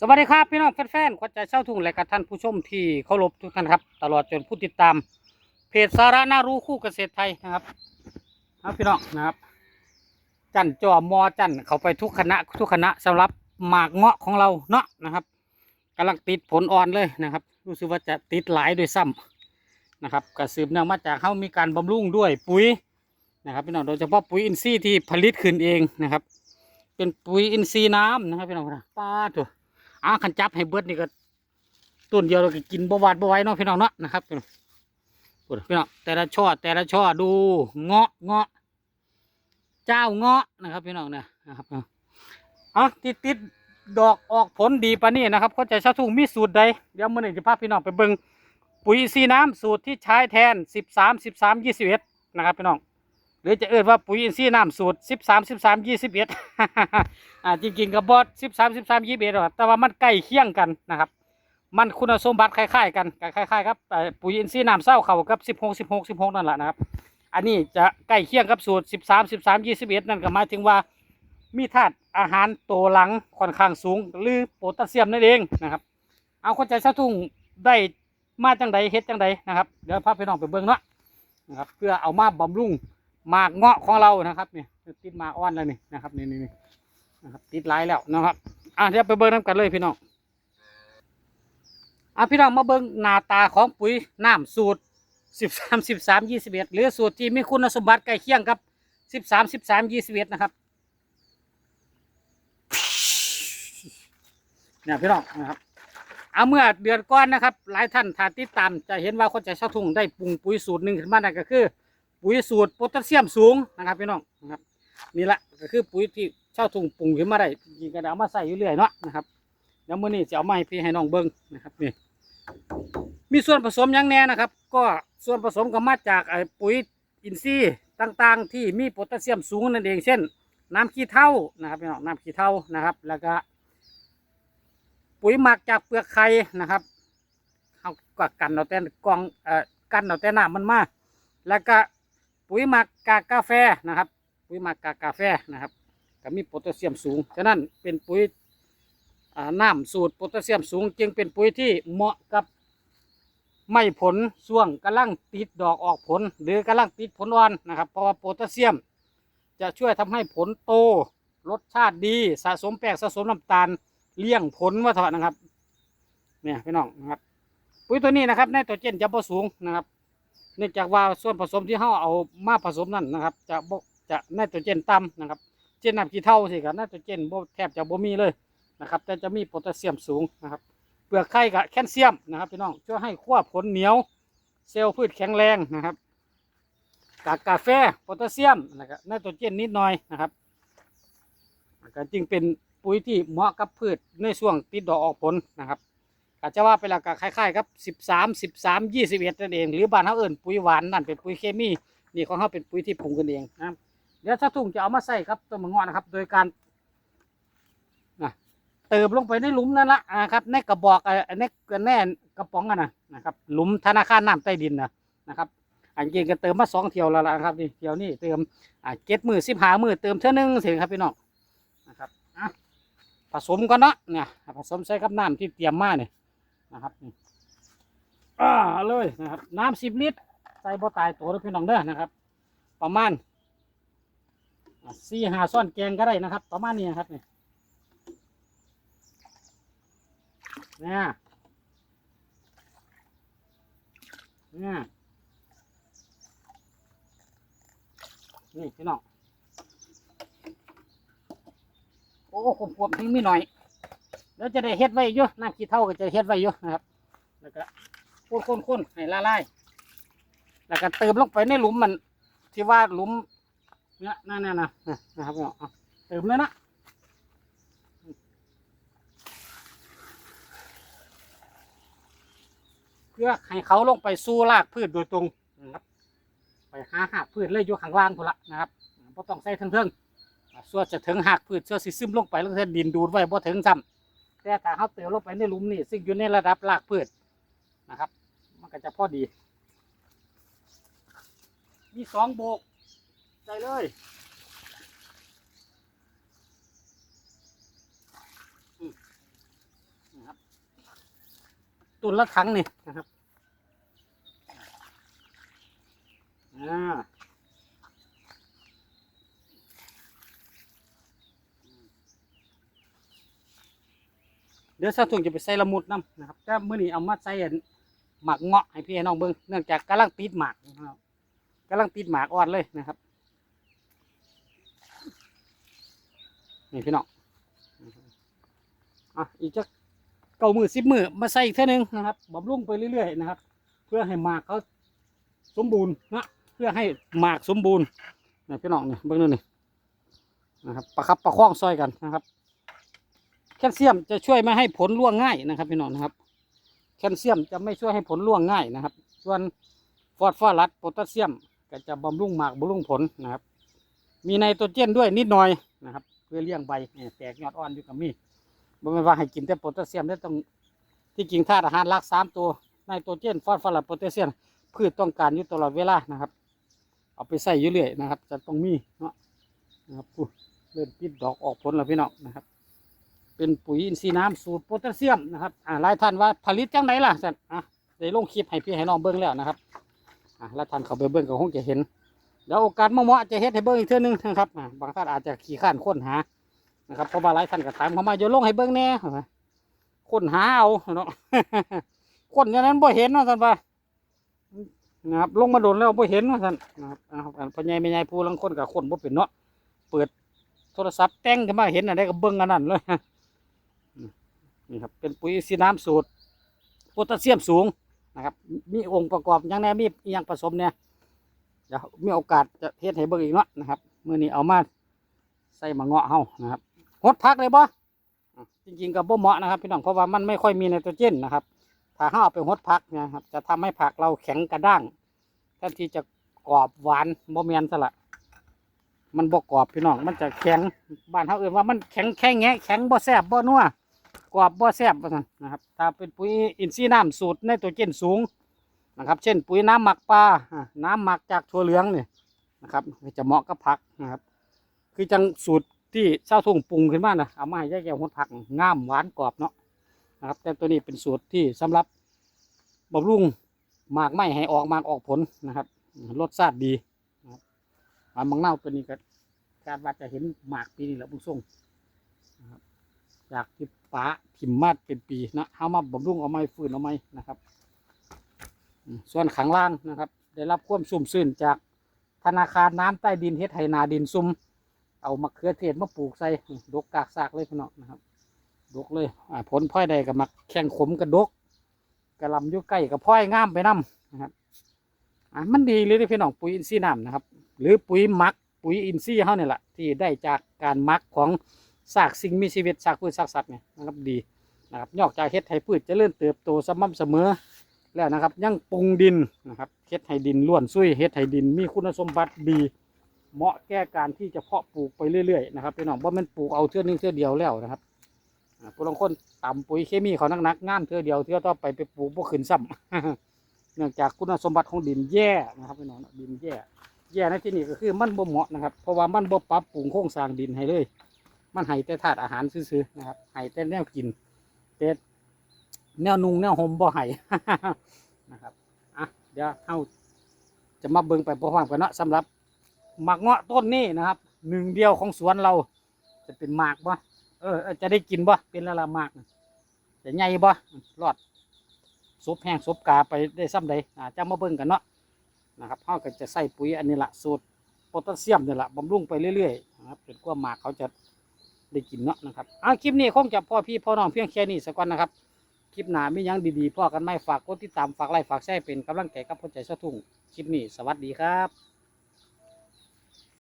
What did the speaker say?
สวัสดีครับพี่น้องแฟนๆขวัญใจเช่าทุ่งและกับท่านผู้ชมที่เคารพทุกท่านครับ ตลอดจนผู้ติดตาม เพจสาระน่ารู้คู่เกษตรไทยนะครับ ครับพี่น้องนะครับ จันจอมอจันเขาไปทุกคณะทุกคณะสำหรับหมากเงาะของเราเนาะนะครับกำลังติดผลอ่อนเลยนะครับ รู้สึกว่าจะติดหลายโดวยซ้ำนะครับกระสืบเนื่องมาจากเขามีการบำรุงด้วยปุ๋ยนะครับพี่น้องโดยเฉพาะปุ๋ยอินทรีย์ที่ผลิตขึ้นเองนะครับ เป็นปุ๋ยอินทรีย์น้ำนะครับพี่น้องนะป้าตัว อ่าขันจับให้เบิดนี่ก็ต้นเดียวเราก็กินบหวาดบไว้เนาะพี่น้องเนาะนะครับพี่น้องพี่น้องแต่ละช่อแต่ละช่อดูเงาะเงาะ เจ้าเงาะนะครับพี่น้องเนะนะครับอะติดติดดอกออกผลดีปะนี่นะครับเข้าใจชาทุ่งมีสูตรใดเดี๋ยวมื่อหนึ่งจะพาพี่น้องไปเบิ่งปุ๋ยอินทรีน้ำสูตรที่ใช้แทนสิบสามสิบสามยี่สิบเอ็ดนะครับพี่น้องหรือจะเอ่ยว่าปุ๋ยอินทรีย์น้ำสูตรสิบสามสิบสามยี่สิบเอ็ด อ่าจริงๆกับบอสสิบสามสิบสามยี่สิบเอ็ดแต่ว่ามันใกล้เคียงกันนะครับ มันคุณสมบัติคล้ายๆกันคล้ายๆครับเอ่ปุ๋ยอินทรีย์น้ำเศร้าเขากับสิบหกสิบหกสิบหกนั่นแหละนะครับ อันนี้จะใกล้เคียงกับสูตรสิบสามสิบสามยี่สิบเอ็ดนั่นก็หมายถึงว่ามีธาตุอาหารโตหลังค่อนข้างสูง หรือโพแทสเซียมนั่นเองนะครับ เอาเข้าใจชาวทุ่งได้มาจังใดเฮ็ดจังใดนะครับเดี๋ยวพาพี่น้องไปเบิ่งเนาะนะครับเพื่อเอามาบำรุงหมากเงาะของเรานะครับเนี่ยติดหมากอ่อนแล้วนี่นะครับนี่นี่ นะครับติดหลายแล้วนะครับอะเดี๋ยวไปเบิ่งน้ำกันเลยพี่น้องอะพี่น้องมาเบิ่งหน้าตาของปุ๋ยน้ำสูตรสิบสามสิบสามยี่สิบเอ็ดหรือสูตรที่มีคุณสมบัติใกล้เคียงกับสิบสามสิบสามยี่สิบเอ็ดนะครับเนี่ยพี่น้องนะครับเอาเมื่อเดือนก่อนนะครับ หลายท่านถ้าติดตามจะเห็นว่าคนใจช่าทุ่งได้ปรุงปุ๋ยสูตรหนึ่งขึ้นมานั่นก็คือ ปุ๋ยสูตรโพแทสเซียมสูงนะครับพี่น้องนะครับนี่แหละก็คือปุ๋ยที่ ช่าทุ่งปรุงขึ้นมาได้จริงก็ได้เอามาใส่อยู่เรื่อยเนาะนะครับแล้วมื้อนี้จะเอามาให้พี่ให้น้องเบิ้งนะครับนี่มีส่วนผสมยังแน่นะครับ ก็ส่วนผสมก็มาจากไอ้ปุ๋ยอินทรีย์ต่างๆ ที่มีโพแทสเซียมสูงนั่นเองเช่น น้ำขี้เถ้านะครับพี่น้องน้ำขี้เถ้านะครับ แล้วก็ปุ๋ยหมักจากเปลือกไข่นะครับเขาก็กันเอาแต่กองเอ่อกันเอาแต่น้ำมันมาแล้วก็ปุ๋ยหมักกากกาแฟนะครับ ปุ๋ยหมักกากกาแฟนะครับ ก็มีโพแทสเซียมสูง ฉะนั้นเป็นปุ๋ยน้ำสูตรโพแทสเซียมสูง จึงเป็นปุ๋ยที่เหมาะกับไม่ผลช่วงกำลังติดดอกออกผล หรือกำลังติดผลอ่อนนะครับ เพราะว่าโพแทสเซียม จะช่วยทำให้ผลโตรสชาติดีสะสมแป้งสะสมน้ำตาลเลี้ยงผลว่าเถอะนะครับเนี่ยพี่น้องนะครับปุ๋ยตัวนี้นะครับไนโตรเจนจะบ่สูงนะครับ เนื่องจากว่าส่วนผสมที่เขาเอามาผสมนั่นนะครับ จะจะไนโตรเจนต่ำนะครับ เช่นน้ำขี้เถ้าสิครับไนโตรเจนบแทบจะบ่มีเลยนะครับ แต่จะมีโพแทสเซียมสูงนะครับ เปลือกไข่กับแคลเซียมนะครับพี่น้องช่วยให้ขั้วผลเหนียว เซลล์พืชแข็งแรงนะครับกากกาแฟโพแทสเซียมนะครับไนโตรเจนนิดหน่อยนะครับก็จึงเป็นปุ๋ยที่เหมาะกับพืชในช่วงติดดอกออกผลนะครับอาจจะว่าไปแล้วก็คล้ายๆครับสิบสามสิบสามยี่สิบเอ็ดนั่นเอง หรือบ้านเขาเอิ่นปุ๋ยหวานนั่นเป็นปุ๋ยเคมี นี่ของเขาเป็นปุ๋ยที่ปรุงกันเองนะครับ เดี๋ยวถ้าถุงจะเอามาใส่ครับต้นมะงอนะครับ โดยการนะเติมลงไปในหลุมนั่นละนะครับในกระบอกเอ่อในแน่กระป๋องกันนะนะครับ หลุมธนาคารน้ำใต้ดินนะนะครับอันจริงก็เติมมาสองเที่ยวแล้วละครับนี่เที่ยวนี้เติมอ่าเจ็ดมือสิบหามือเติมเท่านึงเสิครับพี่น้องนะครับอะผสมกันเนาะเนี่ยผสมใส่กับน้ำที่เตรียมมาเนี่ยนะครับนี่อ่าเอาเลยนะครับน้ำสิบลิตรใส่บ่ตายตัวแล้วพี่น้องเด้อนะครับ ประมาณ สี่หาซ้อนแกงก็ได้นะครับ ประมาณนี้นะครับเนี่ยเนี่ยเนี่ยนี่พี่น้องโอ้ขมขมทิ้งไม่หน่อยแล้วจะได้เฮ็ดไว้เยอะน้ำขี้เท่าก็จะเฮ็ดไว้เยอะนะครับ แล้วก็คนคนคนให้ละลายแล้วก็เติมลงไปในหลุมมันที่ว่าหลุม เนี่ยนั่นน่ะนะนะครับพี่น้องเอาเติมเลยนะเพื่อให้เขาลงไปสู้รากพืชโดยตรงนะครับ ไปหาหักพืชเลยอยู่ข้างล่างพุ่นละนะครับบ่ต้องใส่เทิงๆอ่าส่วนจะถึงหักพืชส่วนสิซึมลงไปแล้วจะดินดูดไว้บ่ถึงซ้ำแต่ถ้าเขาเติมลงไปในหลุมนี่ซึ่งอยู่ในระดับรากพืชนะครับ มันก็จะพอดี มีสองโบก ใส่เลยตุนละถังนี่นะครับอ่าเดี๋ยวซาถุงจะไปใส่ละมุดน้ำนะครับแต่เมื่อนี้เอามาใส่หมากเงาะให้พี่น้องเบิ้งเนื่องจากกำลังติดหมากนะครับกำลังติดหมากอ่อนเลยนะครับ นี่พี่น้องอะอีกจะเก้ามือสิบมือมาใส่อีกเท่านึงนะครับบำรุงไปเรื่อยๆนะครับ เพื่อให้หมากเขาสมบูรณ์นะเพื่อให้หมากสมบูรณ์นี่พี่น้องนี่เบื้องนู้นนี่นะครับประคับประคองซอยกันนะครับ แคลเซียมจะช่วยไม่ให้ผลร่วงง่ายนะครับ พี่น้องนะครับ แคลเซียมจะไม่ช่วยให้ผลร่วงง่ายนะครับ ส่วนฟอสฟอรัสโพแทสเซียม ก็จะบำรุงหมากบำรุงผลนะครับ มีไนโตรเจนด้วยนิดหน่อยนะครับ เพื่อเลี้ยงใบแตกยอดอ่อนอยู่กับมีบ่แม่นว่าให้กินแต่โพแทสเซียมได้ต้องที่จริงธาตุอาหารหลักสามตัวไนโตรเจนฟอสฟอรัสโพแทสเซียมพืชต้องการอยู่ตลอดเวลานะครับ เอาไปใส่อยู่เรื่อยนะครับ จะต้องมีเนาะนะครับดูเริ่มปิดดอกออกผลแล้วพี่น้องนะครับ เป็นปุ๋ยอินทรีย์น้ำสูตรโพแทสเซียมนะครับอ่าหลายท่านว่าผลิตจังไหนล่ะสันอะได้ลงคลิปให้พี่ให้น้องเบิ้งแล้วนะครับอ่าหลายท่านเขาไปเบิ้งก็คงจะเห็น แล้วโอกาสเหมาะๆจะเฮ็ดให้เบิ่งอีกเทื่อนึงนะครับบางท่านอาจจะขี้ข้านค้นหานะครับเพราะว่าหลายท่านก็ถามเข้ามาอย่ลงให้เบิ่งแน่ค้นหาเอาเนาะคนอย่างนั้นบ่เห็นเนาะท่านว่านะครับลงมาโดนแล้วบ่เห็นเนาท่านนะครับนะครับพ่อใหญ่แม่ใหญ่ผู้ลังคนกับคนบ่เป็นเนาะเปิดโทรศัพท์แต่งขึ้นมาเห็นอะไรก็เบิ่งอันนั้นเลยนี่ครับเป็นปุ๋ยซีน้ำสูตรโพแทสเซียมสูงนะครับ มีองค์ประกอบอย่างแน่มีอหยังผสมเนี่ย เดี๋ยวมีโอกาสจะเฮ็ดให้เบิ่งอีกเนาะนะครับมื้อนี้เอามาใส่มะเงาะเฮานะครับหดพักเลยบ่จริงๆก็บ่เหมาะนะครับพี่น้องเพราะว่ามันไม่ค่อยมีไนโตรเจนนะครับ ถ้าเฮาเอาไปหดพักนะครับ จะทำให้ผักเราแข็งกระด้างแทนที่จะกรอบหวานบ่แม่นซะละมันบ่กรอบพี่น้องมันจะแข็งบ้านเฮาเอ่นว่ามันแข็งแข็งแงะแข็งบ่แซ่บบ่นัวกรอบบ่แซ่บนะครับ ถ้าเป็นปุ๋ยอินทรีย์น้ำสูตรไนโตรเจนสูง นะครับ เช่น ปุ๋ยน้ำหมักปลาน้ำหมักจากถั่วเหลืองเนี่ยนะครับจะเหมาะกับผักนะครับ คือจังสูตรที่เจ้าทุ่งปรุงขึ้นมานะเอามาให้ยายแก้วหดผักงามหวานกรอบเนาะนะครับ แต่ตัวนี้เป็นสูตรที่สำหรับบำรุงหมากไม้ให้ออกหมากออกผลนะครับรสชาติดีนะครับอันบางเน่าตัวนี้ก็คาดว่าจะเห็นหมากปีนี้แหละบุญส่งนะครับจากที่ป้าทิมมาดเป็นปีนะเอามาบำรุงเอาไม้ฟื้นเอาไม้นะครับ ส่วนขังล่างนะครับ ได้รับความชุ่มชื่นจากธนาคารน้ำใต้ดินเฮ็ดไหนาดินซุ่มเอามะเขือเทศมาปลูกใส่ดกกากซากเลยพี่น้องนะครับดกเลยอ่าผลพลอยใดกับมักแข้งขมกระดกกระลำยู่ใกล้กับพลอยงามไปนํนะครับอ่ามันดีเลยเด้อพี่น้องปุ๋ยอินทรีย์น้ำนะครับ หรือปุ๋ยมักปุ๋ยอินทรีย์เฮาเนี่ยแหละที่ได้จากการมักของซากสิ่งมีชีวิตซากพืชซากสัตว์เนี่ยนะครับดีนะครับนอกจากเฮ็ดให้พืชจเจริญเติบโตสม่ำเสมอ แล้วนะครับ ยังปรุงดินนะครับเฮ็ดให้ดินล้วนซุยเฮ็ดให้ดินมีคุณสมบัติดีเหมาะแก่การที่จะเพาะปลูกไปเรื่อยๆนะครับพี่น้องว่ามันปลูกเอาเทื่อนึงเทื่อเดียวแล้วนะครับผู้ลงคนต่ำปุ๋ยเคมีเขานักๆงานเทื่อเดียวเทื่อต่อไปไปปลูกบ่ขึ้นซ้ำเนื่องจากคุณสมบัติของดินแย่นะครับพี่น้องดินแย่ แย่ในที่นี้ก็คือมันบ่เหมาะนะครับ เพราะว่ามันบ่ปรับปรุงโครงสร้างดินให้เลย มันให้แต่ธาตุอาหารซื่อๆนะครับให้แต่แนวกินแต่ แนวนุงแนวห่มบ่ให้นะครับอะเดี๋ยวเราจะมาเบิ่งไปพร้อมกันเนาะสำหรับหมากเงาะต้นนี้นะครับ หนึ่งเดียวของสวนเรา จะเป็นหมากบ่เออ จะได้กินบ่เป็นละละหมากน่ะจะใหญ่บ่รอดซุปแห้งซุปกาไปได้ซ้ำใดอ่าจะมาเบิ่งกันเนาะนะครับเราก็จะใส่ปุ๋ยอันนี้ละสูตรโพแทสเซียมนี่แหละบำรุงไปเรื่อยๆนะครับเป็นกว่าหมากเขาจะได้กินเนาะนะครับอะคลิปนี้คงจะพ่อพี่พ่อน้องเพียงแค่นี้สักวันนะครับ ลิปหน้ามีหยังดีๆพ่อกันไม่ฝากกดติดตามฝากไลค์ฝากแชร์เป็นกำลังใจกับคนใจสะทุ่งคลิปนี้สวัสดีครับ